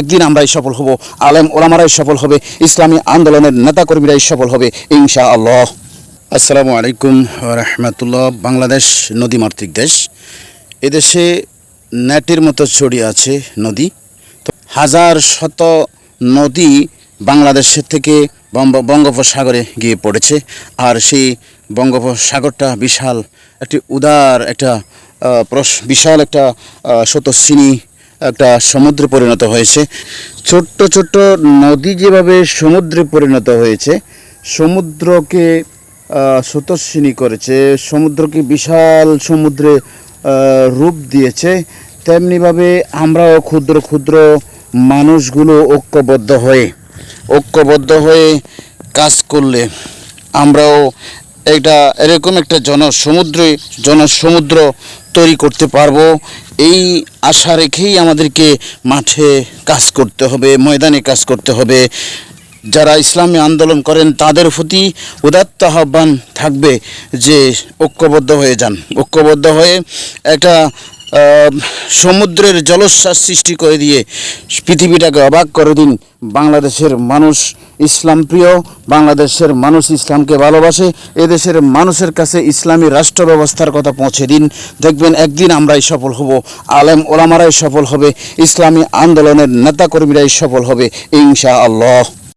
একদিন আমরাই সফল হব, আলেম ওলামারাই সফল হবে, ইসলামী আন্দোলনের নেতাকর্মীরাই সফল হবে ইনশা আল্লাহ আসসালামু আলাইকুম রহমতুল্লাহ। বাংলাদেশ নদীমাতৃক দেশ। এদেশে নেটের মতো ছড়িয়ে আছে নদী। তো হাজার শত নদী বাংলাদেশের থেকে বঙ্গোপসাগরে গিয়ে পড়েছে। আর সেই বঙ্গোপসাগরটা বিশাল, একটি উদার একটা বিশাল একটা স্রোতস্বিনী একটা সমুদ্রে পরিণত হয়েছে। ছোট্ট ছোট্ট নদী যেভাবে সমুদ্রে পরিণত হয়েছে, সমুদ্রকে স্রোতস্বিনী করেছে, সমুদ্রকে বিশাল সমুদ্রে রূপ দিয়েছে, তেমনিভাবে আমরাও ক্ষুদ্র ক্ষুদ্র মানুষগুলো ঐক্যবদ্ধ হয়ে ঐক্যবদ্ধ হয়ে কাজ করলে আমরাও একটা এরকম একটা জনসমুদ্র জনসমুদ্র তৈরি করতে পারব। এই আশা রেখেই আমাদেরকে মাঠে কাজ করতে হবে, ময়দানে কাজ করতে হবে। যারা ইসলামী আন্দোলন করেন, তাদের প্রতি উদাত্ত আহ্বান থাকবে যে ঐক্যবদ্ধ হয়ে যান। ঐক্যবদ্ধ হয়ে একটা সমুদ্রের জলোচ্ছ্বাস সৃষ্টি করে দিয়ে পৃথিবীটাকে অবাক করে দিন বাংলাদেশের মানুষ ইসলাম প্রিয়, বাংলাদেশের মানুষ ইসলামকে ভালোবাসে, এদেশের মানুষের কাছে ইসলামী রাষ্ট্র ব্যবস্থার কথা পৌঁছে দিন। দেখবেন একদিন আমরাই সফল হব, আলেম ওলামারাই সফল হবে, ইসলামী আন্দোলনের নেতাকর্মীরাই সফল হবে ইনশা আল্লাহ